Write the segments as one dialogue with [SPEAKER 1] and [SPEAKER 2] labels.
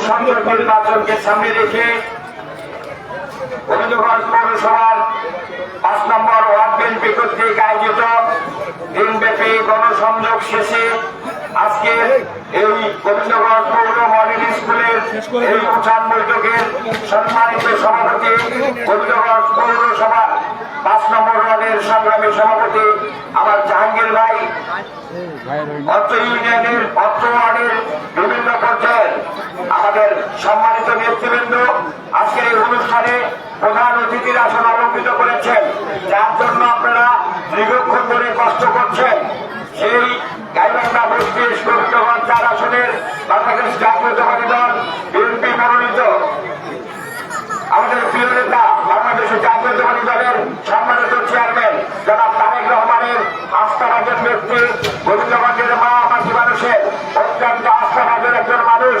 [SPEAKER 1] সংসদ নির্বাচনকে সামনে রেখে সভাপতি গোবিন্দগঞ্জ পৌরসভার পাঁচ নম্বর ওয়ার্ডের সংগ্রামী সভাপতি আমার জাহাঙ্গীর ভাই। অত্র ইউনিয়নের অত্র ওয়ার্ডের বিভিন্ন সম্মানিত নেতৃবৃন্দ, আজকের এই অনুষ্ঠানে প্রধান অতিথির আসন অলঙ্কৃত করেছেন। যার জন্য আপনারা দীর্ঘক্ষণ ধরে কষ্ট করছেন। সেই গাইবান্ধা বত্রিশ হওয়ার চার আসনের বাংলাদেশ জাতীয়তাবাদী দল বিএনপি মনোনীত আমাদের প্রিয় নেতা বাংলাদেশের জাতীয়তাবাদী দলের সম্মানিত চেয়ারম্যান জনাব তারেক রহমানের আস্থাভাজন ব্যক্তি গোবিন্দগঞ্জের মা মাটি মানুষের অত্যন্ত আস্থাভাজন একজন মানুষ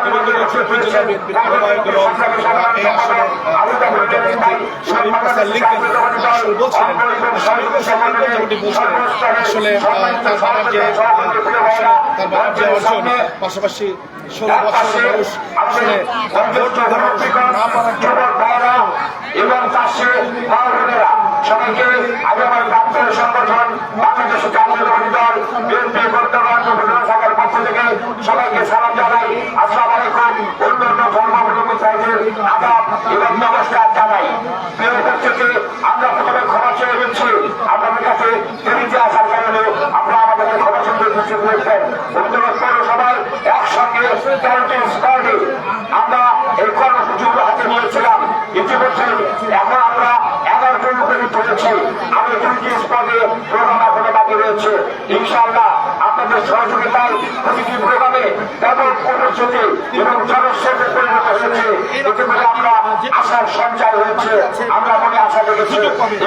[SPEAKER 1] পৌর বিএনপির সংগ্রামী সভাপতি
[SPEAKER 2] পাশাপাশি ষোলো বছর মানুষ আসলে
[SPEAKER 1] এবং সবাইকে আমি আমার ডাক্তারের সংগঠন, বাংলাদেশ জাতীয়তাবাদী দল, বিএনপি বর্তমান উপজেলা শাখার পক্ষ থেকে সবাইকে সালাম জানাই। আসসালাম আলাইকুম। অন্যান্য ধর্মাবলম্বী চাইদের আদাব এবং নমস্কার জানাই। উপস্থিতি, আমরা প্রথমে ক্ষমা চেয়ে নিচ্ছি। আপনাদের কাছে দেরিতে আসার কারণে আপনারা আমাদেরকে ক্ষমা চেয়ে উপস্থিত হয়েছেন বন্ধুগণ পৌরসভার একসঙ্গে আমরা এই কর্মসূচিগুলো হাতে নিয়েছিলাম। ইতিমধ্যে এখন আমরা জন আমি দুইটি স্পদে প্রোগ্রাম এখনও বাকি রয়েছে। ইনশাআল্লাহ আপনাদের সহযোগিতায় প্রতিটি প্রোগ্রামে ব্যাপক কর্মসূচি এবং জনস্রোতে পরিণত হয়েছে। এতে আমরা আশার সঞ্চয় হয়েছে। আমরা মনে আশা রেখেছি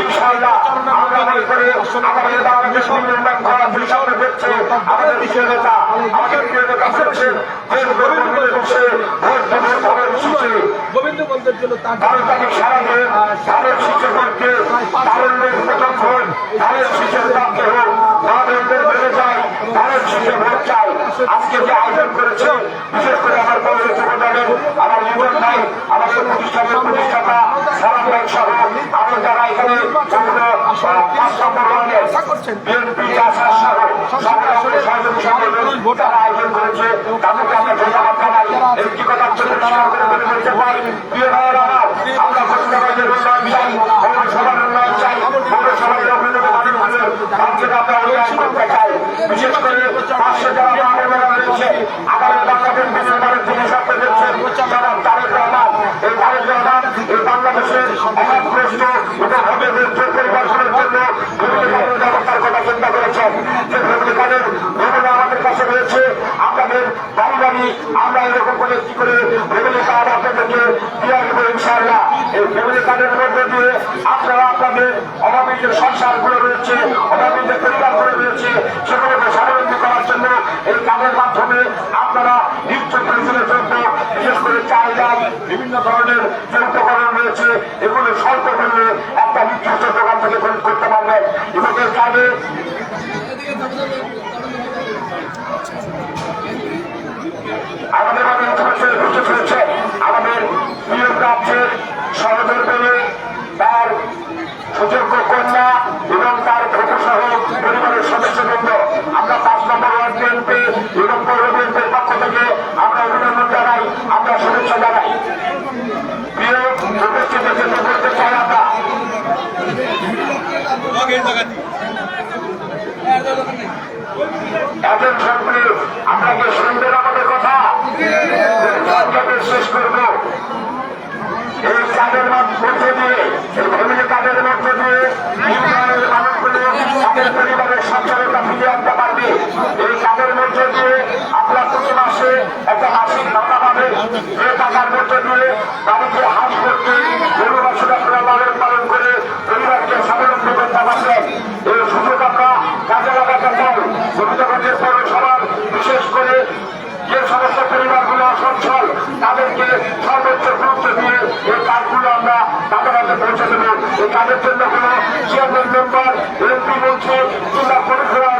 [SPEAKER 1] ইনশাআল্লাহ আমরা মনে করে আমাদের বাংলাদেশ নির্মাণ করা দুই সামনে দেখছে, আমাদের প্রিয় নেতা, আমাদের প্রিয় নেতা বলছেন যে গরিব বসে ভোট ভোট ভোট
[SPEAKER 2] গোবিন্দগঞ্জের জন্য তার
[SPEAKER 1] বারোটাকে সারাবে ধানের শিশুদেরকে তারুণ্যের প্রথম ভোট ধানের শিশুর প্রাপ্তি হোক মা বোনদের বেড়ে যায় ধানের শিশু আজকে যে আয়োজন করেছে বিশেষ করে আমার কংগ্রেস উপদলের আমার জীবন ভাই আমাদের প্রতিষ্ঠানের প্রতিষ্ঠাতা সালাম ভাই সহ আমরা যারা এখানে বিভিন্ন পাঁচ নম্বর ওয়ার্ডের বিএনপি আসার সহ সকল সহযোগী সংগঠন ভোটার আয়োজন করেছে তাদেরকে আমরা ধন্যবাদ জানাই। একটি কথা বিশেষ করে পাঁচশো যারা মহামেলা রয়েছে আগামী বাংলাদেশ তারেক রহমান এই বাংলাদেশের বাড়ি আমরা এরকম করে কি করে ফ্যামিলি কার্ড আপনাদেরকে দিয়ে আসব ইনশাআল্লাহ। এই ফ্যামিলি কার্ডের মধ্যে দিয়ে আপনারা আপনাদের অভাবী যে সংসারগুলো রয়েছে অভাবী যে পরিবারগুলো রয়েছে, সেগুলোকে স্বাবলম্বী করার জন্য এই কার্ডের মাধ্যমে আপনারা নিত্য পরিচয়ের জন্য বিশেষ করে চাল, ডাল, বিভিন্ন ধরনের যে উপকরণ রয়েছে, এগুলো স্বল্প মূল্যে একটা নির্দিষ্ট দোকান থেকে খরিদ করতে পারবেন। এবং এর কাজে আমাদের মাঝে ইতিমধ্যে উপস্থিত হয়েছে আমাদের প্রিয় রাজ্যের সহদর্পণে তার সুযোগ্য কন্যা এবং তার ভোটসহ পরিবারের সদস্যবৃন্দ। আমরা পাঁচ নম্বর ওয়ার্ড বিএনপি এবং পৌর বিএনপির পক্ষ থেকে আমরা অভিনন্দন জানাই, আমরা শুভেচ্ছা জানাই। প্রিয় উপস্থিতির জন্য বলতে আমরা। একজন তাদেরকে হাস করতে গরুবাসী আপনারা লালন পালন করে পরিবারকে স্বাবলম্বী করতে পারবেন এই সুযোগ আমরা কাজে লাগাতে চাই। ভবিষ্যতের পৌরসভার বিশেষ করে যে সমস্ত পরিবারগুলো অসচ্ছল, তাদেরকে সর্বোচ্চ গুরুত্ব দিয়ে এই কাজগুলো আমরা তাদের হাতে পৌঁছে দেবো। এই কাজের জন্য কোনো চেয়ারম্যান মেম্বার এমপি বলছে, কিংবা পরিষেবার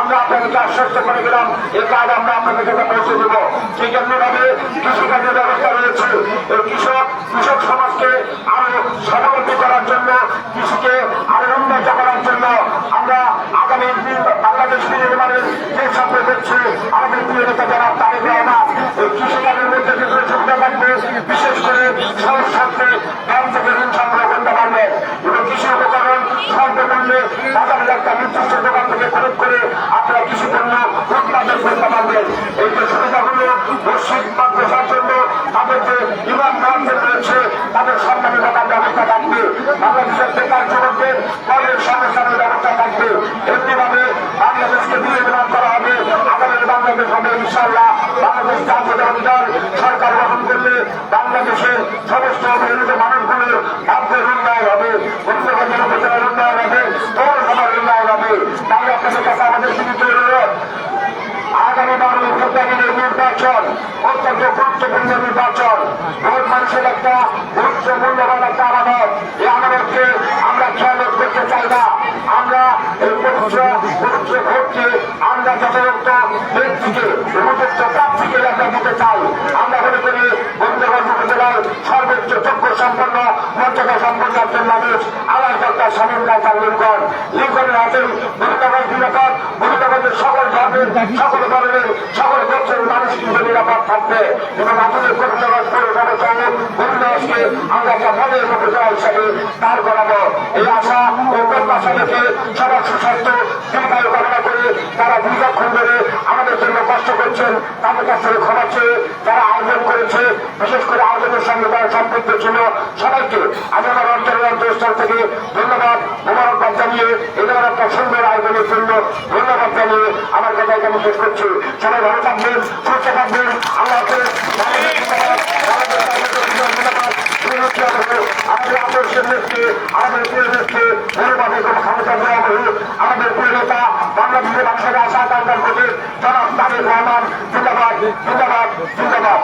[SPEAKER 1] আমরা আপনাদেরকে আশ্বস্ত করে গেলাম এই কাজ আমরা আপনাদের কাছে পৌঁছে দেব ঠিক এমনিভাবে কৃষিকাজের ব্যবস্থা রয়েছে। কৃষক কৃষক সমাজকে আরও স্বাবলম্বী করার জন্য, কৃষিকে আরও উন্নত করার জন্য আমরা আগামী বাংলাদেশ নির্মাণের যে স্বপ্ন দেখছি আমাদের প্রিয় নেতা যারা তারেক রহমান এই কৃষিকাজের মধ্যে কিছু সুবিধা থাকবে। বিশেষ করে সহজ শর্তে ব্যাংক থেকে ঋণ সংগ্রহ করতে পারবে এবং কৃষি উপকরণ স্বল্প মূল্যে একটা নির্দিষ্ট দোকান থেকে খরিদ করে আপনারা কৃষি পণ্য উৎপাদন করতে এই যে মসজিদ মাদ্রাসার জন্য তাদের থাকবে। বাংলাদেশের বেকার থাকবে। বাংলাদেশকে বাংলাদেশ হবে ইনশাল্লাহ বাংলাদেশ জাতীয় দল সরকার গঠন করলে বাংলাদেশের সমস্ত অবহেলিত মানুষগুলোর হবে উত্তরবঙ্গের উপজেলার উন্নয়ন হবে পৌরসভার তাই আপনাদের কাছে আমাদের সীমিত আগামী বাংলা প্রত্যাগীদের নির্বাচন অত্যন্ত গুরুত্বপূর্ণ নির্বাচন ভোট মানুষের একটা উচ্চ মূল্যবান একটা আমানত এই আমানতকে আমরা খেয়াল করতে চাই না আমরা এই পবিত্র ভোটকে আমরা যথাযথ ব্যক্তিকে উপযুক্ত প্রার্থীকে আমরা দিতে চাই আমরা মনে করি বন্ধুগঞ্জ উপজেলার সর্বোচ্চ যোগ্য সম্পন্ন মর্যাদা সম্পন্ন একজন মানুষ কর্তা স্বামীন রায় লিঙ্কন লিঙ্কনের হাতে বন্ধুগঞ্জ নিরাপদ বন্ধুগঞ্জের সকল ধর্মের সকল ধরনের, সকল গোত্রের মানুষ কিন্তু নিরাপদ থাকবে। এবং আমাদের কবিতাবাস পৌরসভা সহ পরিবেশকে আমরা একটা মনের উপজেলা হিসাবে দাঁড় করাবো। এই আশা ও প্রত্যাশা রেখে সবার সুস্বাস্থ্য দীর্ঘায়ু কামনা করে তারা দীর্ঘক্ষণ ধরে আমাদের জন্য কষ্ট করছেন, তাদের কাছ থেকে ক্ষমা চেয়ে যারা আয়োজন করেছে। বিশেষ করে আয়োজনের সঙ্গে যারা সম্পৃক্ত ছিল সবাইকে। আমি আমার অন্তঃস্থল থেকে ধন্যবাদ, মোবারকবাদ জানিয়ে ধরনের একটা সুন্দর আয়োজনের জন্য ধন্যবাদ জানিয়ে আমার কথা এখানে শেষ করছি। সবাই ভালো থাকবেন, সুস্থ থাকবেন, আল্লাহ হাফেজ। আমাদের আদর্শের বাংলাদেশের মানুষের আশা আকাঙ্ক্ষার প্রতি রহমান জিন্দাবাদ জিন্দাবাদ জিন্দাবাদ